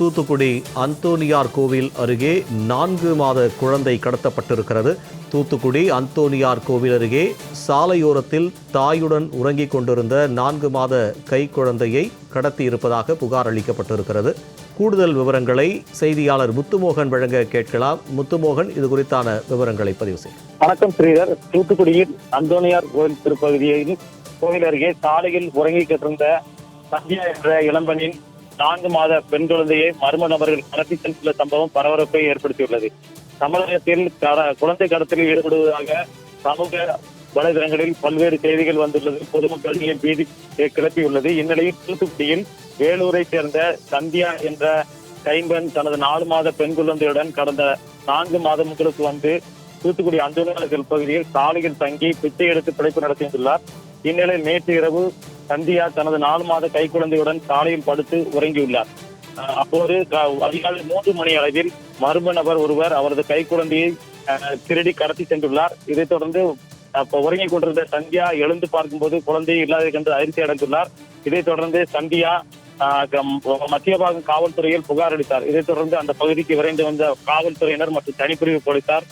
தூத்துக்குடி அந்தோனியார் கோவில் அருகே நான்கு மாத குழந்தை கடத்தப்பட்டிருக்கிறது. தூத்துக்குடி அந்தோனியார் கோவில் அருகே சாலையோரத்தில் தாயுடன் உறங்கிக் கொண்டிருந்த நான்கு மாத கை குழந்தையை கடத்தியிருப்பதாக புகார் அளிக்கப்பட்டிருக்கிறது. கூடுதல் விவரங்களை செய்தியாளர் முத்துமோகன் வழங்க கேட்கலாம். முத்துமோகன் இது குறித்தான விவரங்களை பதிவு செய்யும் வணக்கம் ஸ்ரீதர். தூத்துக்குடியில் அந்தோனியார் கோவில் திருப்பகுதியில் கோவில் அருகே சாலையில் உறங்கிக் கொண்டிருந்த சத்யா என்ற இளம்பெண்ணின் நான்கு மாத பெண் குழந்தையை மர்ம நபர்கள் கடத்தி சென்றுள்ள சம்பவம் பரபரப்பை ஏற்படுத்தியுள்ளது. தமிழகத்தில் கர- குழந்தை கடத்தலில் ஈடுபடுவதாக சமூக வலைதளங்களில் பல்வேறு செய்திகள் வந்துள்ளது. பொதுமக்களிடையே பீதி கிளப்பியுள்ளது. இந்நிலையில் தூத்துக்குடியில் வேலூரை சேர்ந்த சந்தியா என்ற கைம்பெண் தனது நாலு மாத பெண் குழந்தையுடன் கடந்த நான்கு மாதங்களுக்கு வந்து தூத்துக்குடி அந்தோனியார் பகுதியில் சாலையில் தங்கி பிச்சை எடுத்து பிழைப்பு நடத்தி வந்துள்ளார் இந்நிலையில் நேற்று இரவு சந்தியா தனது நாலு மாத கைக்குழந்தையுடன் சாலையில் படுத்து உறங்கியுள்ளார். அப்போது க- அதிகாலை மூன்று மணி அளவில் மர்ம நபர் ஒருவர் அவரது கைக்குழந்தையை திருடி கடத்தி சென்றுள்ளார். இதைத் தொடர்ந்து அப்ப உறங்கிக் கொண்டிருந்த சந்தியா எழுந்து பார்க்கும்போது குழந்தையை இல்லாத கண்டு அதிர்ச்சி அடைந்துள்ளார். இதைத் தொடர்ந்து சந்தியா கம்- மத்திய பாகம் காவல்துறையில் புகார் அளித்தார். இதைத் தொடர்ந்து அந்த பகுதிக்கு விரைந்து வந்த காவல்துறையினர் மற்றும் தனிப்பிரிவு போலீசார்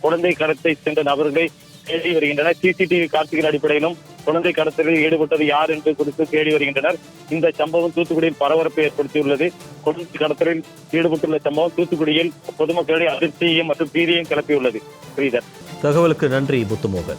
குழந்தை கடத்தை சென்ற நபர்களை தேடி வருகின்றனர். சிசிடிவி காட்சிகள் அடிப்படையிலும் குழந்தை கடத்தலில் ஈடுபட்டது யார் என்று குறித்து தேடி வருகின்றனர். இந்த சம்பவம் தூத்துக்குடியில் பரபரப்பை ஏற்படுத்தியுள்ளது. குழந்தை கடத்தலில் ஈடுபட்டுள்ள சம்பவம் தூத்துக்குடியில் பொதுமக்களிடையே அதிர்ச்சியையும் மற்றும் பீதியையும் கிளப்பியுள்ளது. ஸ்ரீதர். தகவலுக்கு நன்றி முத்துமோகன்